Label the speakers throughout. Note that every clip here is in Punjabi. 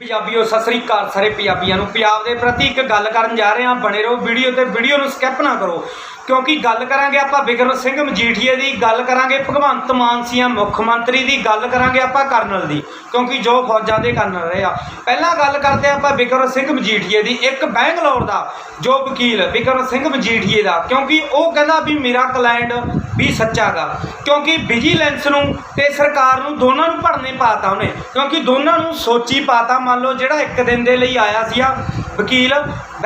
Speaker 1: ਪੰਜਾਬੀਓ, ਸਤਿ ਸ੍ਰੀ ਅਕਾਲ ਸਾਰੇ ਪੰਜਾਬੀਆਂ ਨੂੰ। ਪੰਜਾਬ ਦੇ ਪ੍ਰਤੀ ਇੱਕ ਗੱਲ ਕਰਨ ਜਾ ਰਹੇ ਹਾਂ। ਬਣੇ ਰਹੋ ਵੀਡੀਓ ਤੇ। ਵੀਡੀਓ ਨੂੰ ਸਕਿਪ ਨਾ ਕਰੋ। ਕਿਉਂਕਿ ਗੱਲ ਕਰਾਂਗੇ ਆਪਾਂ ਬਿਕਰਮ ਸਿੰਘ ਮਜੀਠੀਏ ਦੀ, ਗੱਲ ਕਰਾਂਗੇ ਭਗਵੰਤ ਮਾਨ ਸੀਐਮ ਮੁੱਖ ਮੰਤਰੀ ਦੀ, ਗੱਲ ਕਰਾਂਗੇ ਆਪਾਂ ਕਰਨਲ ਦੀ, ਕਿਉਂਕਿ ਜੋ ਫੌਜਾਂ ਦੇ ਕਰਨਲ ਰਹੇ ਆ। ਪਹਿਲਾਂ ਗੱਲ ਕਰਦੇ ਆਪਾਂ ਬਿਕਰਮ ਸਿੰਘ ਮਜੀਠੀਏ ਦੀ, ਇੱਕ ਬੈਂਗਲੌਰ ਦਾ ਜੋ ਵਕੀਲ ਬਿਕਰਮ ਸਿੰਘ ਮਜੀਠੀਏ ਦਾ, ਕਿਉਂਕਿ ਉਹ ਕਹਿੰਦਾ ਵੀ ਮੇਰਾ ਕਲਾਇੰਟ ਵੀ ਸੱਚਾ ਗਾ, ਕਿਉਂਕਿ ਵਿਜੀਲੈਂਸ ਨੂੰ ਤੇ ਸਰਕਾਰ ਨੂੰ ਦੋਨਾਂ ਨੂੰ ਭੜਨੇ ਪਾਤਾ ਉਹਨੇ, ਕਿਉਂਕਿ ਦੋਨਾਂ ਨੂੰ ਸੋਚੀ ਪਾਤਾ, ਮੰਨ ਲਓ ਜਿਹੜਾ ਇੱਕ ਦਿਨ ਦੇ ਲਈ ਆਇਆ ਸੀਗਾ ਵਕੀਲ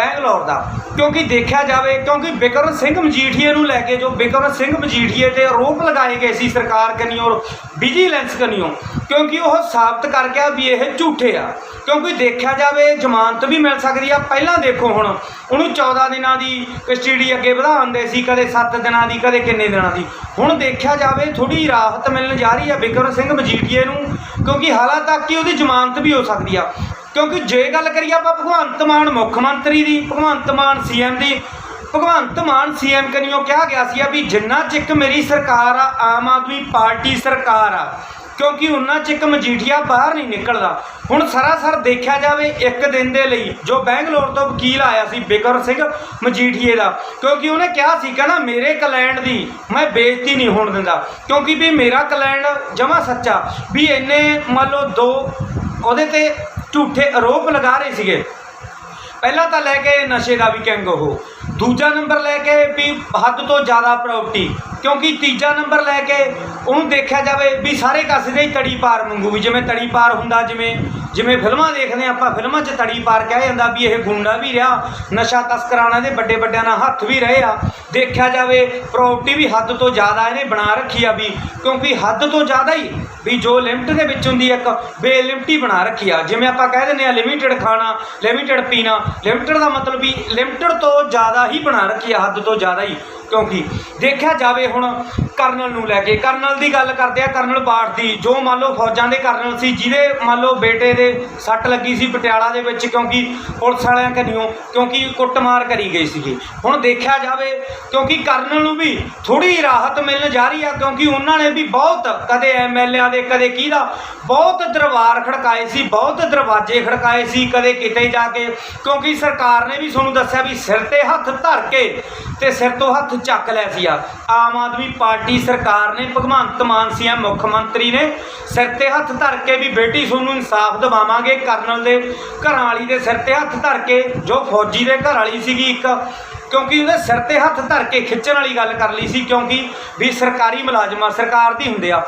Speaker 1: ਬੈਂਗਲੌਰ ਦਾ। ਕਿਉਂਕਿ ਦੇਖਿਆ ਜਾਵੇ, ਕਿਉਂਕਿ ਬਿਕਰਮ ਸਿੰਘ ਮਜੀਠੀਏ ਨੂੰ ਲੈ ਕੇ ਜੋ ਬਿਕਰਮ ਸਿੰਘ ਮਜੀਠੀਏ ਤੇ ਆਰੋਪ ਲਗਾਏ ਗਏ ਸੀ ਸਰਕਾਰ ਕਨੀਓ ਵਿਜੀਲੈਂਸ ਕਨੀਓ ਕਿਉਂਕਿ ਉਹ ਸਾਬਤ ਕਰ ਗਿਆ ਵੀ ਇਹ ਝੂਠੇ ਆ। ਕਿਉਂਕਿ ਦੇਖਿਆ ਜਾਵੇ, ਜ਼ਮਾਨਤ ਵੀ ਮਿਲ ਸਕਦੀ ਆ। ਪਹਿਲਾਂ ਦੇਖੋ ਹੁਣ, ਉਹਨੂੰ 14 ਦਿਨਾਂ ਦੀ ਕਸਟਡੀ ਅੱਗੇ ਵਧਾਉਂਦੇ ਸੀ, ਕਦੇ 7 ਦਿਨਾਂ ਦੀ, ਕਦੇ ਕਿੰਨੇ ਦਿਨਾਂ ਦੀ। ਹੁਣ ਦੇਖਿਆ ਜਾਵੇ ਥੋੜੀ ਰਾਹਤ ਮਿਲਣ ਜਾ ਰਹੀ ਆ ਬਿਕਰਮ ਸਿੰਘ ਮਜੀਠੀਏ ਨੂੰ, ਕਿਉਂਕਿ ਹਾਲਾਂ ਤੱਕ ਕਿ ਉਹਦੀ ਜ਼ਮਾਨਤ ਵੀ ਹੋ ਸਕਦੀ ਆ। ਕਿਉਂਕਿ ਜੇ ਗੱਲ ਕਰੀਏ ਆਪਾਂ ਭਗਵੰਤ ਮਾਨ, ਮੁੱਖ ਮੰਤਰੀ ਦੀ, ਭਗਵੰਤ ਮਾਨ ਸੀਐਮ ਦੀ, ਭਗਵੰਤ ਮਾਨ ਸੀਐਮ ਕਨੀਓ ਕਿਹਾ ਗਿਆ ਸੀ ਵੀ ਜਿੰਨਾ ਚਿਕ ਮੇਰੀ ਸਰਕਾਰ ਆ, ਆਮ ਆਦਮੀ ਪਾਰਟੀ ਸਰਕਾਰ ਆ, ਕਿਉਂਕਿ ਉਹਨਾਂ 'ਚ ਇੱਕ ਮਜੀਠੀਆ ਬਾਹਰ ਨਹੀਂ ਨਿਕਲਦਾ। ਹੁਣ ਸਰਾਸਰ ਦੇਖਿਆ ਜਾਵੇ ਇੱਕ ਦਿਨ ਦੇ ਲਈ, ਜੋ ਬੈਂਗਲੌਰ ਤੋਂ ਵਕੀਲ ਆਇਆ ਸੀ ਬਿਕਰ ਸਿੰਘ ਮਜੀਠੀਏ ਦਾ, ਕਿਉਂਕਿ ਉਹਨੇ ਕਿਹਾ ਸੀ ਕਹਿੰਦਾ ਮੇਰੇ ਕਲੈਂਡ ਦੀ ਮੈਂ ਬੇਇੱਜ਼ਤੀ ਨਹੀਂ ਹੋਣ ਦਿੰਦਾ, ਕਿਉਂਕਿ ਵੀ ਮੇਰਾ ਕਲੈਂਡ ਜਮਾ ਸੱਚਾ, ਵੀ ਇੰਨੇ ਮੰਨ ਲਓ ਦੋ, ਉਹਦੇ ਤੇ ਝੂਠੇ ਆਰੋਪ ਲਗਾ ਰਹੇ ਸੀਗੇ। ਪਹਿਲਾਂ ਤਾਂ ਲੈ ਕੇ ਨਸ਼ੇ ਦਾ ਵੀ ਕਿੰਗ ਉਹ। ਦੂਜਾ ਨੰਬਰ ਲੈ ਕੇ ਵੀ ਹੱਦ ਤੋਂ ਜ਼ਿਆਦਾ ਪ੍ਰਾਪਰਟੀ ਕਿਉਂਕਿ ਤੀਜਾ ਨੰਬਰ ਲੈ ਕੇ ਉਹਨੂੰ ਦੇਖਿਆ ਜਾਵੇ ਵੀ ਸਾਰੇ ਕਾਸੇ ਦੇ ਹੀ ਤੜੀ ਪਾਰ ਮੰਗੂ ਵੀ ਜਿਵੇਂ ਤੜੀ ਪਾਰ ਹੁੰਦਾ, ਜਿਵੇਂ ਜਿਵੇਂ ਫਿਲਮਾਂ ਦੇਖਦੇ ਹਾਂ ਆਪਾਂ, ਫਿਲਮਾਂ 'ਚ ਤੜੀ ਪਾਰ ਕਿਹਾ ਜਾਂਦਾ ਵੀ ਇਹ ਗੁੰਡਾ ਵੀ ਰਿਹਾ, ਨਸ਼ਾ ਤਸਕਰਾਣਾ ਦੇ ਵੱਡੇ ਵੱਡਿਆਂ ਨਾਲ ਹੱਥ ਵੀ ਰਹੇ ਆ। ਦੇਖਿਆ ਜਾਵੇ ਪ੍ਰਾਪਰਟੀ ਵੀ ਹੱਦ ਤੋਂ ਜ਼ਿਆਦਾ ਇਹਨੇ ਬਣਾ ਰੱਖੀ ਆ ਵੀ, ਕਿਉਂਕਿ ਹੱਦ ਤੋਂ ਜ਼ਿਆਦਾ ਹੀ ਵੀ ਜੋ ਲਿਮਟ ਦੇ ਵਿੱਚ ਹੁੰਦੀ ਇੱਕ ਬੇਲਿਮਟੀ ਬਣਾ ਰੱਖੀ ਆ। ਜਿਵੇਂ ਆਪਾਂ ਕਹਿ ਦਿੰਦੇ ਆ ਲਿਮਿਟਡ ਖਾਣਾ ਲਿਮਿਟਡ ਪੀਣਾ ਲਿਮਟਡ ਦਾ ਮਤਲਬ ਵੀ ਲਿਮਟਡ ਤੋਂ ਜ਼ਿਆਦਾ ਹੀ ਬਣਾ ਰੱਖੀ ਆ, ਹੱਦ ਤੋਂ ਜ਼ਿਆਦਾ ਹੀ। ਕਿਉਂਕਿ ਦੇਖਿਆ ਜਾਵੇ ਹੁਣ ਕਰਨਲ ਨੂੰ ਲੈ ਕੇ, ਕਰਨਲ ਦੀ ਗੱਲ ਕਰਦੇ ਆ, ਕਰਨਲ ਬਾਠ ਦੀ। ਜੋ ਮੰਨ ਲਓ ਫੌਜਾਂ ਦੇ ਕਰਨਲ ਸੀ, ਜਿਹਦੇ ਮੰਨ ਲਓ ਬੇਟੇ ਦੇ ਸੱਟ ਲੱਗੀ ਸੀ ਪਟਿਆਲਾ ਦੇ ਵਿੱਚ ਕਿਉਂਕਿ ਪੁਲਿਸ ਵਾਲਿਆਂ ਕਨੀਓ, ਕਿਉਂਕਿ ਕੁੱਟਮਾਰ ਕਰੀ ਗਈ ਸੀਗੀ। ਹੁਣ ਦੇਖਿਆ ਜਾਵੇ, ਕਿਉਂਕਿ ਕਰਨਲ ਨੂੰ ਵੀ ਥੋੜੀ ਰਾਹਤ ਮਿਲਣ ਜਾ ਰਹੀ ਆ, ਕਿਉਂਕਿ ਉਹਨਾਂ ਨੇ ਵੀ ਬਹੁਤ ਕਦੇ ਐਮਐਲਏਆਂ ਦੇ, ਕਦੇ ਕਿਹਦਾ, ਬਹੁਤ ਦਰਬਾਰ ਖੜਕਾਏ ਸੀ, ਬਹੁਤ ਦਰਵਾਜ਼ੇ ਖੜਕਾਏ ਸੀ ਕਦੇ ਕਿਤੇ ਜਾ ਕੇ। ਕਿਉਂਕਿ ਸਰਕਾਰ ਨੇ ਵੀ ਤੁਹਾਨੂੰ ਦੱਸਿਆ ਵੀ ਸਿਰ ਤੇ ਹੱਥ ਧਰ ਕੇ ਤੇ ਸਿਰ ਤੋਂ ਹੱਥ ਚੱਕ ਲਿਆ ਸੀ ਆਮ ਆਦਮੀ ਪਾਰਟੀ ਸਰਕਾਰ ਨੇ ਭਗਵੰਤ ਮਾਨ ਸੀ ਮੁੱਖ ਮੰਤਰੀ ਨੇ। ਸਿਰ ਤੇ ਹੱਥ ਧਰ ਕੇ ਵੀ ਬੇਟੀ ਤੁਹਾਨੂੰ ਇਨਸਾਫ ਦਿਵਾਵਾਂਗੇ ਕਰਨਲ ਦੇ। ਘਰਾਂ ਵਾਲੀ ਦੇ ਸਿਰ ਤੇ ਹੱਥ ਧਰ ਕੇ, ਜੋ ਫੌਜੀ ਦੇ ਘਰ ਵਾਲੀ ਸੀਗੀ ਇੱਕ, ਕਿਉਂਕਿ ਉਹਦੇ ਸਿਰ ਤੇ ਹੱਥ ਧਰ ਕੇ ਖਿੱਚਣ ਵਾਲੀ ਗੱਲ ਕਰ ਲਈ ਸੀ, ਕਿਉਂਕਿ ਵੀ ਸਰਕਾਰੀ ਮੁਲਾਜ਼ਮਾਂ ਸਰਕਾਰ ਦੀ ਹੁੰਦੇ ਆ।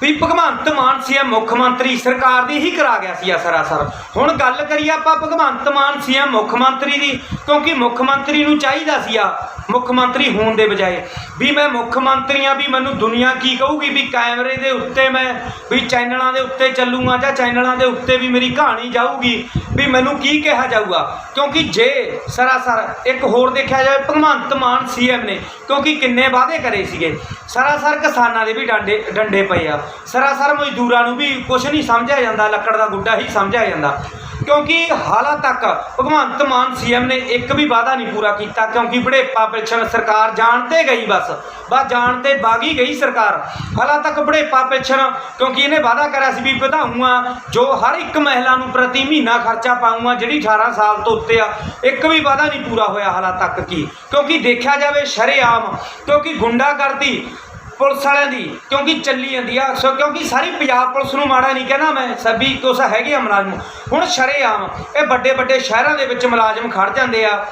Speaker 1: ਵੀ ਭਗਵੰਤ ਮਾਨ ਸੀ ਮੁੱਖ ਮੰਤਰੀ ਸਰਕਾਰ ਦੀ ਹੀ ਕਰਾ ਗਿਆ ਸੀ ਸਰਾਸਰ। ਹੁਣ ਗੱਲ ਕਰੀਏ ਆਪਾਂ ਭਗਵੰਤ ਮਾਨ ਸੀ ਮੁੱਖ ਮੰਤਰੀ ਦੀ, ਕਿਉਂਕਿ ਮੁੱਖ ਮੰਤਰੀ ਨੂੰ ਚਾਹੀਦਾ ਸੀ ਆ ਮੁੱਖ ਮੰਤਰੀ ਹੋਣ ਦੇ ਬਜਾਏ। ਵੀ ਮੈਂ ਮੁੱਖ ਮੰਤਰੀ ਆ, ਵੀ ਮੈਨੂੰ ਦੁਨੀਆ ਕੀ ਕਹੂਗੀ? ਵੀ ਕੈਮਰੇ ਦੇ ਉੱਤੇ ਮੈਂ, ਵੀ ਚੈਨਲਾਂ ਦੇ ਉੱਤੇ ਚੱਲੂਗਾ ਜਾਂ ਚੈਨਲਾਂ ਦੇ ਉੱਤੇ ਵੀ ਮੇਰੀ ਕਹਾਣੀ ਜਾਊਗੀ? ਵੀ ਮੈਨੂੰ ਕੀ ਕਿਹਾ ਜਾਊਗਾ? ਕਿਉਂਕਿ ਜੇ ਸਰਾਸਰ ਇੱਕ ਹੋਰ ਦੇਖਿਆ ਜਾਵੇ, ਭਗਵੰਤ ਮਾਨ ਸੀਐਮ ਨੇ, ਕਿਉਂਕਿ ਕਿੰਨੇ ਵਾਅਦੇ ਕਰੇ ਸੀਗੇ। ਸਰਾਸਰ ਕਿਸਾਨਾਂ ਦੇ ਵੀ ਡਾਂਡੇ, ਡੰਡੇ ਪਏ ਆ। ਸਰਾਸਰ ਮਜ਼ਦੂਰਾਂ ਨੂੰ ਵੀ ਕੁਝ ਨਹੀਂ ਸਮਝਿਆ ਜਾਂਦਾ, ਲੱਕੜ ਦਾ ਗੁੱਡਾ ਹੀ ਸਮਝਿਆ ਜਾਂਦਾ। ਕਿਉਂਕਿ ਹਾਲਾਂ ਤੱਕ ਭਗਵੰਤ ਮਾਨ ਸੀਐਮ ਨੇ ਇੱਕ ਵੀ ਵਾਅਦਾ ਨਹੀਂ ਪੂਰਾ ਕੀਤਾ, ਕਿਉਂਕਿ ਬੜੇਪਾ ਪੈਨਸ਼ਨ ਸਰਕਾਰ ਜਾਣ ਤੇ ਗਈ ਬਸ ਬਸ ਜਾਣ ਤੇ ਬਾਗੀ ਗਈ ਸਰਕਾਰ। ਹਾਲਾਂ ਤੱਕ ਬੜੇਪਾ ਪੈਨਸ਼ਨ ਕਿਉਂਕਿ ਇਹਨੇ ਵਾਅਦਾ ਕਰਿਆ ਸੀ ਵੀ ਵਧਾਊਂਗਾ, ਜੋ ਹਰ ਇੱਕ ਮਹਿਲਾ ਨੂੰ ਪ੍ਰਤੀ ਮਹੀਨਾ ਖਰਚਾ ਪਾਊਂਗਾ, ਜਿਹੜੀ 18 ਸਾਲ ਤੋਂ ਉੱਤੇ ਆ, ਇੱਕ ਵੀ ਵਾਅਦਾ ਨਹੀਂ ਪੂਰਾ ਹੋਇਆ ਹਾਲਾਂ ਤੱਕ ਕੀ। ਕਿਉਂਕਿ ਦੇਖਿਆ ਜਾਵੇ ਸ਼ਰੇਆਮ, ਕਿਉਂਕਿ ਗੁੰਡਾਗਰਦੀ ਪੁਲਿਸ ਵਾਲਿਆਂ ਦੀ, ਕਿਉਂਕਿ ਚੱਲੀ ਜਾਂਦੀ ਆ। ਸੋ ਕਿਉਂਕਿ ਸਾਰੀ ਪੰਜਾਬ ਪੁਲਿਸ ਨੂੰ ਮਾੜਾ ਨਹੀਂ ਕਹਿੰਦਾ ਮੈਂ ਸਭੀ ਕੁਛ ਹੈਗੇ ਆ ਮੁਲਾਜ਼ਮ। ਹੁਣ ਸ਼ਰੇਆਮ ਇਹ ਵੱਡੇ ਵੱਡੇ ਸ਼ਹਿਰਾਂ ਦੇ ਵਿੱਚ ਮੁਲਾਜ਼ਮ ਖੜ ਜਾਂਦੇ ਆ।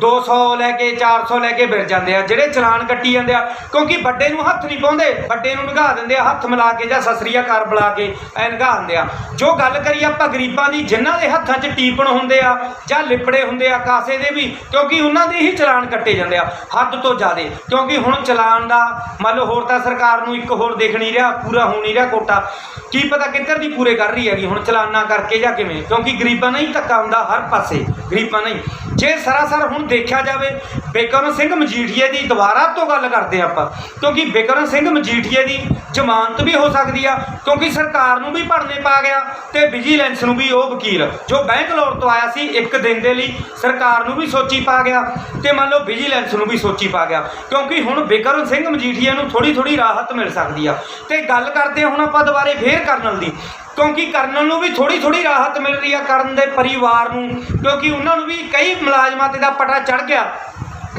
Speaker 1: 200 ਲੈ ਕੇ 400 ਲੈ ਕੇ ਫਿਰ ਜਾਂਦੇ ਆ। ਜਿਹੜੇ ਚਲਾਨ ਕੱਟੀ ਜਾਂਦੇ ਆ, ਕਿਉਂਕਿ ਵੱਡੇ ਨੂੰ ਹੱਥ ਨਹੀਂ ਪਾਉਂਦੇ, ਵੱਡੇ ਨੂੰ ਨਿਗਾਹ ਦਿੰਦੇ ਆ, ਹੱਥ ਮਿਲਾ ਕੇ ਜਾਂ ਸਸਰੀਆ ਕਰ ਬੁਲਾ ਕੇ ਐ ਨਿਗਾਹ ਦਿੰਦੇ ਆ। ਜੋ ਗੱਲ ਕਰੀਏ ਆਪਾਂ ਗਰੀਬਾਂ ਦੀ, ਜਿਨ੍ਹਾਂ ਦੇ ਹੱਥਾਂ 'ਚ ਟੀਪਣ ਹੁੰਦੇ ਆ ਜਾਂ ਲਿਪੜੇ ਹੁੰਦੇ ਆ ਕਾਸੇ ਦੇ ਵੀ, ਕਿਉਂਕਿ ਉਹਨਾਂ ਦੇ ਹੀ ਚਲਾਨ ਕੱਟੇ ਜਾਂਦੇ ਆ, ਹੱਦ ਤੋਂ ਜ਼ਿਆਦੇ। ਕਿਉਂਕਿ ਹੁਣ ਚਲਾਨ ਦਾ, ਮੰਨ ਲਓ ਹੋਰ ਤਾਂ ਸਰਕਾਰ ਨੂੰ ਇੱਕ ਹੋਰ ਦੇਖ ਨਹੀਂ ਰਿਹਾ, ਪੂਰਾ ਹੋ ਨਹੀਂ ਰਿਹਾ ਕੋਟਾ। ਕੀ ਪਤਾ ਕਿੱਧਰ ਦੀ ਪੂਰੇ ਕਰ ਰਹੀ ਹੈਗੀ, ਹੁਣ ਚਲਾਨਾ ਕਰਕੇ ਜਾਂ ਕਿਵੇਂ? ਕਿਉਂਕਿ ਗਰੀਬਾਂ ਨਾਲ ਹੀ ਧੱਕਾ ਹੁੰਦਾ ਹਰ ਪਾਸੇ, ਗਰੀਬਾਂ ਨਹੀਂ ਜੇ ਸਰ, ਹੁਣ ਦੇਖਿਆ ਜਾਵੇ, ਬਿਕਰਮ ਸਿੰਘ ਮਜੀਠੀਏ ਦੀ ਦੁਬਾਰਾ ਤੋਂ ਗੱਲ ਕਰਦੇ ਹਾਂ ਆਪਾਂ, ਕਿਉਂਕਿ ਬਿਕਰਮ ਸਿੰਘ ਮਜੀਠੀਏ ਦੀ ਜ਼ਮਾਨਤ ਵੀ ਹੋ ਸਕਦੀ ਆ, ਕਿਉਂਕਿ ਸਰਕਾਰ ਨੂੰ ਵੀ ਭਰਨੇ ਪਾ ਗਿਆ ਤੇ ਵਿਜੀਲੈਂਸ ਨੂੰ ਵੀ ਉਹ ਵਕੀਲ, ਜੋ ਬੈਂਗਲੌਰ ਤੋਂ ਆਇਆ ਸੀ ਇੱਕ ਦਿਨ ਦੇ ਲਈ, ਸਰਕਾਰ ਨੂੰ ਵੀ ਸੋਚੀ ਪਾ ਗਿਆ ਤੇ ਮੰਨ ਲਓ ਵਿਜੀਲੈਂਸ ਨੂੰ ਵੀ ਸੋਚੀ ਪਾ ਗਿਆ, ਕਿਉਂਕਿ ਹੁਣ ਬਿਕਰਮ ਸਿੰਘ ਮਜੀਠੀਆ ਨੂੰ ਥੋੜੀ ਥੋੜੀ ਰਾਹਤ ਮਿਲ ਸਕਦੀ ਆ। ਤੇ ਗੱਲ ਕਰਦੇ ਹਾਂ ਹੁਣ ਆਪਾਂ ਦੁਬਾਰੇ ਫੇਰ ਕਰਨਲ ਦੀ ਕਿਉਂਕਿ ਕਰਨ ਨੂੰ ਵੀ ਥੋੜੀ ਥੋੜੀ ਰਾਹਤ ਮਿਲ ਰਹੀ ਆ ਕਰਨ ਦੇ ਪਰਿਵਾਰ ਨੂੰ, ਕਿਉਂਕਿ ਉਹਨਾਂ ਨੂੰ ਵੀ ਕਈ ਮੁਲਾਜ਼ਮਾਂ ਤੇ ਦਾ ਪਟਾ ਚੜ ਗਿਆ।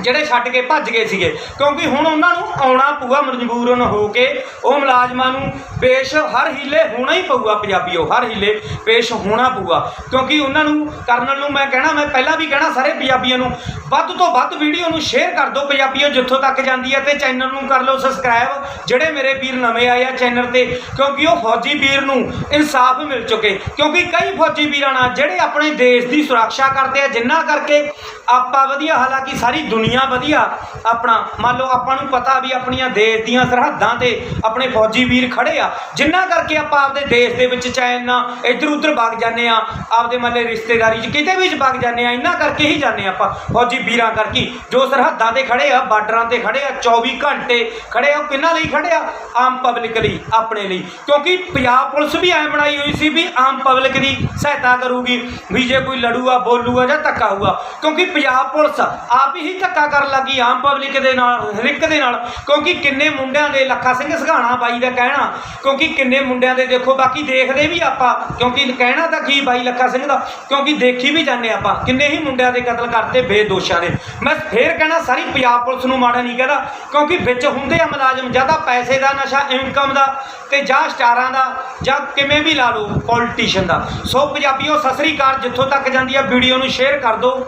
Speaker 1: ਜਿਹੜੇ ਛੱਡ ਕੇ ਭੱਜ ਗਏ ਸੀਗੇ। ਕਿਉਂਕਿ ਹੁਣ ਉਹਨਾਂ ਨੂੰ ਆਉਣਾ ਪਊਗਾ, ਮਜਬੂਰਨ ਹੋ ਕੇ। ਉਹ ਮੁਲਾਜ਼ਮਾਂ ਨੂੰ ਪੇਸ਼ ਹਰ ਹੀਲੇ ਹੋਣਾ ਹੀ ਪਊਗਾ, ਪੰਜਾਬੀਓ, ਹਰ ਹੀਲੇ ਪੇਸ਼ ਹੋਣਾ ਪਊਗਾ। ਕਿਉਂਕਿ ਉਹਨਾਂ ਨੂੰ ਕਰਨਲ ਨੂੰ ਮੈਂ ਕਹਿਣਾ, ਮੈਂ ਪਹਿਲਾਂ ਵੀ ਕਹਿਣਾ ਸਾਰੇ ਪੰਜਾਬੀਆਂ ਨੂੰ, ਵੱਧ ਤੋਂ ਵੱਧ ਵੀਡੀਓ ਨੂੰ ਸ਼ੇਅਰ ਕਰ ਦਿਓ ਪੰਜਾਬੀਓ ਜਿੱਥੋਂ ਤੱਕ ਜਾਂਦੀ ਹੈ ਤੇ ਚੈਨਲ ਨੂੰ ਕਰ ਲਓ ਸਬਸਕ੍ਰਾਈਬ ਜਿਹੜੇ ਮੇਰੇ ਵੀਰ ਨਵੇਂ ਆਏ ਆ ਚੈਨਲ ਤੇ, ਕਿਉਂਕਿ ਉਹ ਫੌਜੀ ਵੀਰ ਨੂੰ ਇਨਸਾਫ ਮਿਲ ਚੁੱਕੇ। ਕਿਉਂਕਿ ਕਈ ਫੌਜੀ ਵੀਰਾਂ ਨਾਲ ਜਿਹੜੇ ਆਪਣੇ ਦੇਸ਼ ਦੀ ਸੁਰੱਖਿਆ ਕਰਦੇ ਆ, ਜਿੰਨਾ ਕਰਕੇ ਆਪਾਂ ਵਧੀਆ, ਹਾਲਾਂਕਿ ਸਾਰੀ ਦੁਨੀਆ ਵਧੀਆ ਆਪਣਾ, ਮੰਨ ਲਓ ਆਪਾਂ ਨੂੰ ਪਤਾ ਵੀ ਆਪਣੀਆਂ ਦੇਸ਼ ਦੀਆਂ ਸਰਹੱਦਾਂ ਤੇ ਆਪਣੇ ਫੌਜੀ ਵੀਰ ਖੜੇ ਆ, ਜਿੰਨਾ ਕਰਕੇ ਆਪਾਂ ਆਪਦੇ ਦੇਸ਼ ਦੇ ਵਿੱਚ ਚੈਨ ਨਾਲ ਇੱਧਰ ਉੱਧਰ ਵਗ ਜਾਂਦੇ ਆ, ਆਪਦੇ ਮੱਲੇ ਰਿਸ਼ਤੇਦਾਰੀ 'ਚ ਕਿਤੇ ਵੀ ਵਗ ਜਾਂਦੇ ਆ, ਇੰਨਾ ਕਰਕੇ ਹੀ ਜਾਂਦੇ ਆਪਾਂ ਫੌਜੀ ਵੀਰਾਂ ਕਰਕੇ ਜੋ ਸਰਹੱਦਾਂ ਤੇ ਖੜੇ ਆ, ਬਾਰਡਰਾਂ ਤੇ ਖੜੇ ਆ 24 ਘੰਟੇ ਖੜੇ ਆ, ਉਹ ਕਿੰਨਾ ਲਈ ਖੜੇ ਆ? ਆਮ ਪਬਲਿਕ ਲਈ, ਆਪਣੇ ਲਈ। ਕਿਉਂਕਿ ਪੰਜਾਬ ਪੁਲਿਸ ਵੀ ਐ ਬਣਾਈ ਹੋਈ ਸੀ ਵੀ ਆਮ ਪਬਲਿਕ ਦੀ ਸਹਾਇਤਾ ਕਰੂਗੀ, ਵੀ ਜੇ ਕੋਈ ਲੜੂਗਾ ਬੋਲੂਗਾ ਜਾਂ ਧੱਕਾ ਹੋਊਗਾ। ਕਿਉਂਕਿ ਪੰਜਾਬ ਪੁਲਿਸ ਆਪ ਹੀ ਧੱਕਾ ਕਰਨ ਲੱਗੀ ਆਮ ਪਬਲਿਕ ਦੇ ਨਾਲ ਹਰ ਇੱਕ ਦੇ ਨਾਲ, ਕਿਉਂਕਿ ਕਿੰਨੇ ਮੁੰਡਿਆਂ ਦੇ ਲੱਖਾ ਸਿੰਘ ਸਘਾਣਾ ਬਾਈ ਦਾ ਕਹਿਣਾ, ਕਿਉਂਕਿ ਕਿੰਨੇ ਮੁੰਡਿਆਂ ਦੇ ਦੇਖੋ, ਬਾਕੀ ਦੇਖਦੇ ਵੀ ਆਪਾਂ, ਕਿਉਂਕਿ ਕਹਿਣਾ ਤਾਂ ਕੀ ਬਾਈ ਲੱਖਾ ਸਿੰਘ ਦਾ, ਕਿਉਂਕਿ ਦੇਖੀ ਵੀ ਜਾਂਦੇ ਆਪਾਂ, ਕਿੰਨੇ ਹੀ ਮੁੰਡਿਆਂ ਦੇ ਕਤਲ ਕਰਤੇ ਬੇਦੋਸ਼ਾਂ ਦੇ। ਮੈਂ ਫੇਰ ਕਹਿਣਾ, ਸਾਰੀ ਪੰਜਾਬ ਪੁਲਿਸ ਨੂੰ ਮਾੜਾ ਨਹੀਂ ਕਹਦਾ, ਕਿਉਂਕਿ ਵਿੱਚ ਹੁੰਦੇ ਆ ਮੁਲਾਜ਼ਮ, ਜਾਂ ਤਾਂ ਪੈਸੇ ਦਾ ਨਸ਼ਾ ਇਨਕਮ ਦਾ, ਤੇ ਜਾਂ ਸਟਾਰਾਂ ਦਾ, ਜਾਂ ਕਿਵੇਂ ਵੀ ਲਾ ਲਓ ਪੋਲੀਟੀਸ਼ੀਅਨ ਦਾ। ਸੋ ਪੰਜਾਬੀਓ, ਸਤਿ ਸ੍ਰੀ ਅਕਾਲ, ਜਿੱਥੋਂ ਤੱਕ ਜਾਂਦੀ ਆ ਵੀਡੀਓ ਨੂੰ ਸ਼ੇਅਰ ਕਰ ਦਿਓ।